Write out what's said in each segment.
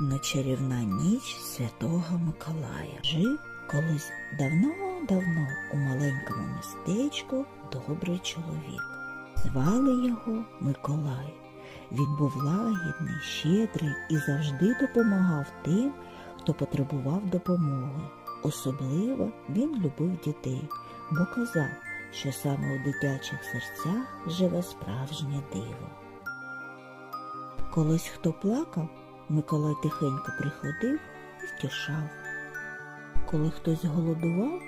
Холодна чарівна ніч святого Миколая. Жив колись давно-давно у маленькому містечку добрий чоловік. Звали його Миколай. Він був лагідний, щедрий і завжди допомагав тим, хто потребував допомоги. Особливо він любив дітей, бо казав, що саме у дитячих серцях живе справжнє диво. Колись хто плакав, Миколай тихенько приходив і втішав. Коли хтось голодував,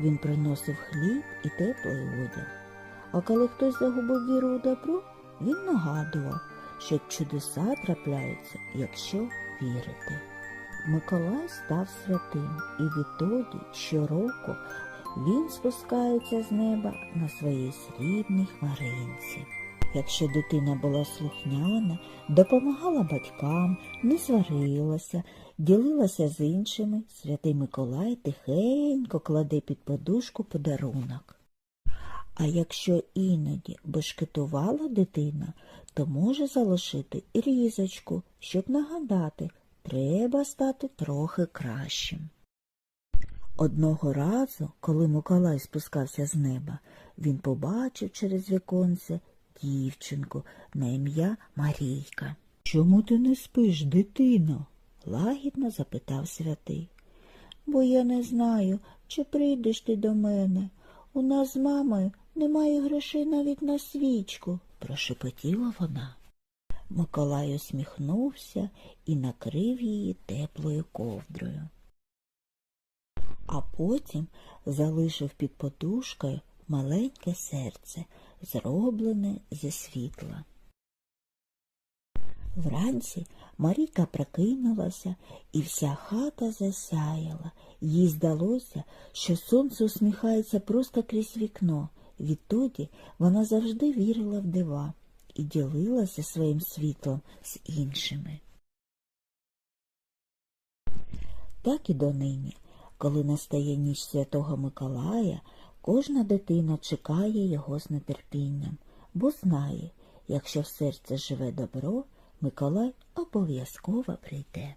він приносив хліб і теплий одяг. А коли хтось загубив віру у добро, він нагадував, що чудеса трапляються, якщо вірити. Миколай став святим, і відтоді щороку він спускається з неба на своїй срібній хмаринці. Якщо дитина була слухняна, допомагала батькам, не сварилася, ділилася з іншими, святий Миколай тихенько кладе під подушку подарунок. А якщо іноді бешкетувала дитина, то може залишити різочку, щоб нагадати, треба стати трохи кращим. Одного разу, коли Миколай спускався з неба, він побачив через віконце дівчинку на ім'я Марійка. Чому ти не спиш, дитино? лагідно запитав святий. Бо я не знаю, чи прийдеш ти до мене. У нас з мамою немає грошей навіть на свічку, прошепотіла вона. Миколай усміхнувся і накрив її теплою ковдрою. А потім залишив під подушкою маленьке серце, зроблене зі світла. Вранці Марійка прокинулася, і вся хата засяяла. Їй здалося, що сонце усміхається просто крізь вікно. Відтоді вона завжди вірила в дива і ділилася своїм світлом з іншими. Так і донині, коли настає ніч святого Миколая, кожна дитина чекає його з нетерпінням, бо знає, якщо в серці живе добро, Миколай обов'язково прийде.